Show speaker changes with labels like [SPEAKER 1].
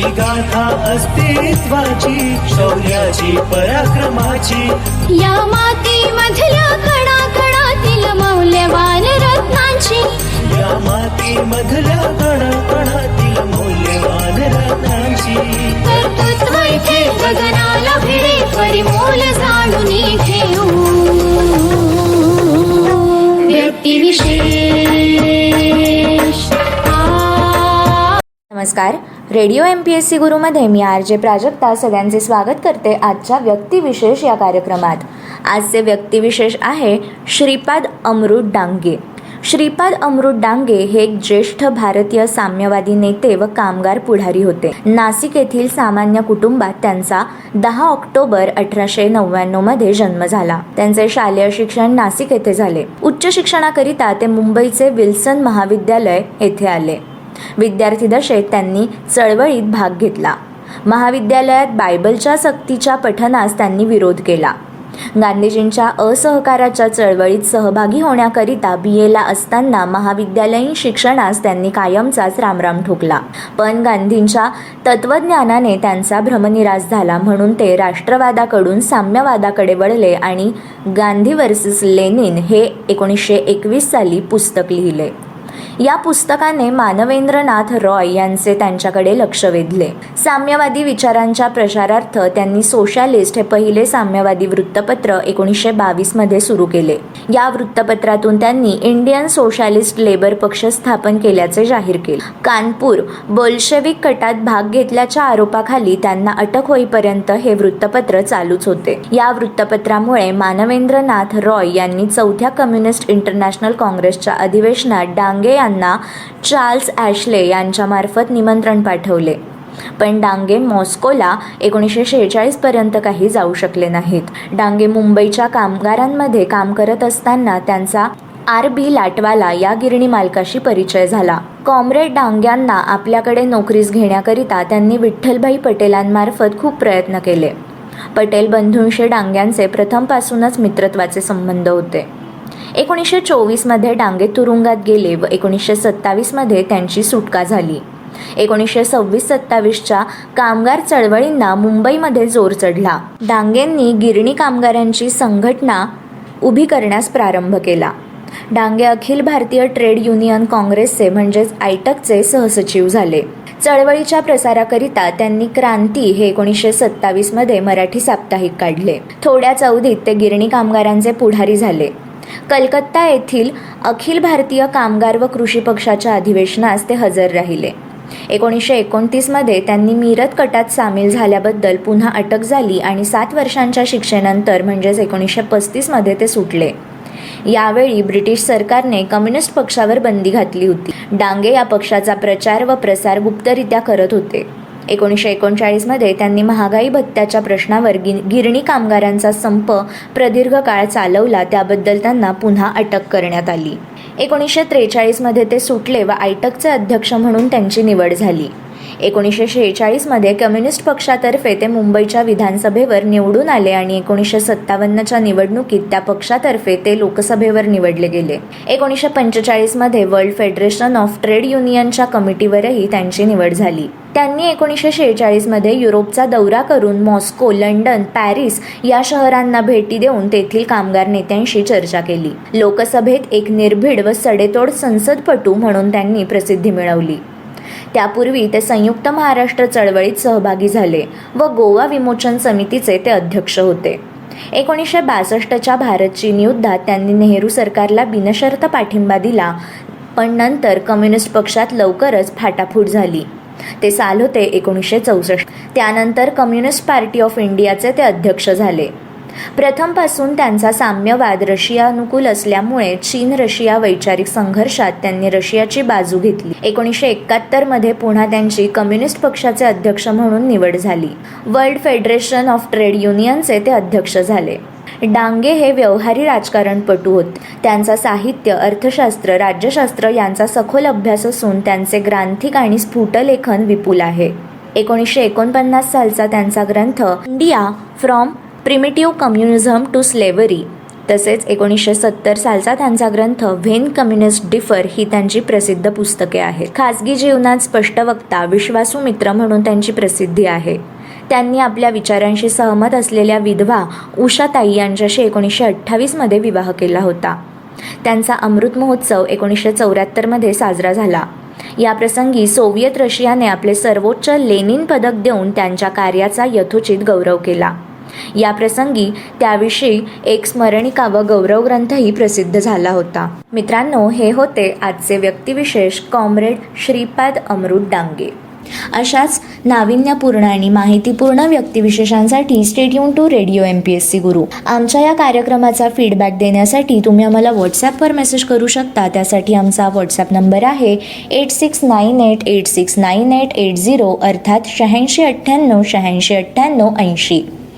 [SPEAKER 1] ही गाथा अस्तित्वाची शौर्याची पराक्रमाची. या मातीमधल्या कणा कणातील मौल्यवान रत्नांची.
[SPEAKER 2] या माती मधल्या कणाकणातील मौल्यवान रत्नांची.
[SPEAKER 1] कर्तृत्व इथे गगनाला भिडे परिमोल जाणून घेऊ. व्यक्तिविशेष
[SPEAKER 3] नमस्कार. Radio M P S C गुरुमध्ये मी आर जे प्राजक्ता सगळ्यांचे स्वागत करते आजच्या व्यक्तिविशेष या कार्यक्रमात. आजचे व्यक्तिविशेष आहे श्रीपाद अमृत डांगे. श्रीपाद अमृत डांगे हे एक ज्येष्ठ भारतीय साम्यवादी नेते व कामगार पुढारी होते. नाशिक येथील सामान्य कुटुंबात त्यांचा दहा ऑक्टोबर अठराशे नव्याण्णवमध्ये जन्म झाला. त्यांचे शालेय शिक्षण नाशिक येथे झाले. उच्च शिक्षणाकरिता ते मुंबईचे विल्सन महाविद्यालय येथे आले. विद्यार्थी दशेत त्यांनी चळवळीत भाग घेतला. महाविद्यालयात बायबलच्या सक्तीच्या पठनास त्यांनी विरोध केला. गांधीजींच्या असहकाराच्या चळवळीत सहभागी होण्याकरिता बी एला असताना महाविद्यालयीन शिक्षणास त्यांनी कायमचाच रामराम ठोकला. पण गांधींच्या तत्वज्ञानाने त्यांचा भ्रमनिराश झाला म्हणून ते राष्ट्रवादाकडून साम्यवादाकडे वळले आणि गांधी वर्सेस लेनिन हे एकोणीसशे एकवीस साली पुस्तक लिहिले. या पुस्तकाने मानवेंद्रनाथ रॉय यांचे त्यांच्याकडे लक्ष वेधले. साम्यवादी विचारांच्या प्रचारार्थ त्यांनी सोशालिस्ट हे पहिले साम्यवादी वृत्तपत्र एकोणीसशे बावीसमध्ये सुरू केले. या वृत्तपत्रातून त्यांनी इंडियन सोशालिस्ट लेबर पक्ष स्थापन केल्याचे जाहीर केले. कानपूर बोल्शेविक कटात भाग घेतल्याच्या आरोपाखाली त्यांना अटक होईपर्यंत हे वृत्तपत्र चालूच होते. या वृत्तपत्रामुळे मानवेंद्रनाथ रॉय यांनी चौथ्या कम्युनिस्ट इंटरनॅशनल काँग्रेसच्या अधिवेशनात डांगे यांना चार्ल्स ॲशले यांच्यामार्फत निमंत्रण पाठवले. पण डांगे मॉस्कोला एकोणीसशे शेहेचाळीसपर्यंत काही जाऊ शकले नाहीत. डांगे मुंबईच्या कामगारांमध्ये काम करत असताना त्यांचा आर बी लाटवाला या गिरणी मालकाशी परिचय झाला. कॉम्रेड डांग्यांना आपल्याकडे नोकरीस घेण्याकरिता त्यांनी विठ्ठलभाई पटेलांमार्फत खूप प्रयत्न केले. पटेल बंधूंशी डांग्यांचे प्रथमपासूनच मित्रत्वाचे संबंध होते. एकोणीसशे चोवीसमध्ये डांगे तुरुंगात गेले व एकोणीसशे सत्तावीसमध्ये त्यांची सुटका झाली. एकोणीसशे सव्वीस सत्तावीसच्या कामगार चळवळींना मुंबईमध्ये जोर चढला. डांगेंनी गिरणी कामगारांची संघटना उभी करण्यास प्रारंभ केला. डांगे अखिल भारतीय ट्रेड युनियन काँग्रेसचे म्हणजेच आयटकचे सहसचिव झाले. चळवळीच्या प्रसाराकरिता त्यांनी क्रांती हे एकोणीसशे सत्तावीसमध्ये मराठी साप्ताहिक काढले. थोड्याच अवधीत ते गिरणी कामगारांचे पुढारी झाले. कलकत्ता येथील अखिल भारतीय कामगार व कृषी पक्षाच्या अधिवेशनास ते हजर राहिले. एकोणीसशे एकोणतीसमध्ये त्यांनी मीरत कटात सामील झाल्याबद्दल पुन्हा अटक झाली आणि सात वर्षांच्या शिक्षेनंतर म्हणजेच एकोणीसशे पस्तीसमध्ये ते सुटले. यावेळी ब्रिटिश सरकारने कम्युनिस्ट पक्षावर बंदी घातली होती. डांगे या पक्षाचा प्रचार व प्रसार गुप्तरित्या करत होते. एकोणीसशे एकोणचाळीसमध्ये त्यांनी महागाई भत्त्याच्या प्रश्नावर गि गिरणी कामगारांचा संप प्रदीर्घ काळ चालवला त्याबद्दल त्यांना पुन्हा अटक करण्यात आली. एकोणीसशे त्रेचाळीसमध्ये ते सुटले व आयटकचे अध्यक्ष म्हणून त्यांची निवड झाली. एकोणीसशे शेहेचाळीसमध्ये कम्युनिस्ट पक्षातर्फे ते मुंबईच्या विधानसभेवर निवडून आले आणि एकोणीसशे सत्तावन्नच्या निवडणुकीत त्या पक्षातर्फे ते लोकसभेवर निवडले गेले. एकोणीसशे पंचेचाळीसमध्ये वर्ल्ड फेडरेशन ऑफ ट्रेड युनियनच्या कमिटीवरही त्यांची निवड झाली. त्यांनी एकोणीसशे शेहेचाळीसमध्ये युरोपचा दौरा करून मॉस्को लंडन पॅरिस या शहरांना भेटी देऊन तेथील कामगार नेत्यांशी चर्चा केली. लोकसभेत एक निर्भीड व सडेतोड संसदपटू म्हणून त्यांनी प्रसिद्धी मिळवली. त्यापूर्वी ते संयुक्त महाराष्ट्र चळवळीत सहभागी झाले व गोवा विमोचन समितीचे ते अध्यक्ष होते. एकोणीसशे बासष्टच्या भारत चीन युद्धात त्यांनी नेहरू सरकारला बिनशर्त पाठिंबा दिला पण नंतर कम्युनिस्ट पक्षात लवकरच फाटाफूट झाली. ते साल होते एकोणीसशे चौसष्ट. त्यानंतर कम्युनिस्ट पार्टी ऑफ इंडियाचे ते अध्यक्ष झाले. प्रथमपासून त्यांचा साम्यवाद रशियानुकूल असल्यामुळे चीन रशिया वैचारिक संघर्षात त्यांनी रशियाची बाजू घेतली. एकोणीसशे एकाहत्तरमध्ये पुन्हा त्यांची कम्युनिस्ट पक्षाचे अध्यक्ष म्हणून निवड झाली. वर्ल्ड फेडरेशन ऑफ ट्रेड युनियनचे ते अध्यक्ष झाले. डांगे हे व्यवहारी राजकारणपटू होत. त्यांचा साहित्य अर्थशास्त्र राज्यशास्त्र यांचा सखोल अभ्यास असून त्यांचे ग्रांथिक आणि स्फुटलेखन विपुल आहे. एकोणीसशे एकोणपन्नास सालचा त्यांचा ग्रंथ India from primitive communism to slavery तसेच एकोणीसशे सत्तर सालचा त्यांचा ग्रंथ व्हेन कम्युनिस्ट डिफर ही त्यांची प्रसिद्ध पुस्तके आहेत. खाजगी जीवनात स्पष्टवक्ता विश्वासू मित्र म्हणून त्यांची प्रसिद्धी आहे. त्यांनी आपल्या विचारांशी सहमत असलेल्या विधवा उषाताई यांच्याशी एकोणीसशे अठ्ठावीसमध्ये विवाह केला होता. त्यांचा अमृत महोत्सव एकोणीसशे चौऱ्याहत्तरमध्ये साजरा झाला. या प्रसंगी सोव्हिएत रशियाने आपले सर्वोच्च लेनिन पदक देऊन त्यांच्या कार्याचा यथोचित गौरव केला. या प्रसंगी त्याविषयी एक स्मरणिका व गौरव ग्रंथही प्रसिद्ध झाला होता. मित्रांनो हे होते आजचे व्यक्तिविशेष. कॉम्रेड श्रीपाद अमृत डांगे. अशाच नाविन्यपूर्ण आणि माहितीपूर्ण व्यक्तिविशेषांसाठी stay tuned to radio M P S C Guru. आमच्या या कार्यक्रमाचा फीडबॅक देण्यासाठी तुम्ही आम्हाला व्हॉट्सॲपवर मेसेज करू शकता. त्यासाठी आमचा व्हॉट्सॲप नंबर आहे eight six nine eight eight six nine eight eight zero अर्थात शहाऐंशी अठ्ठ्याण्णव शहाऐंशी अठ्ठ्याण्णव ऐंशी.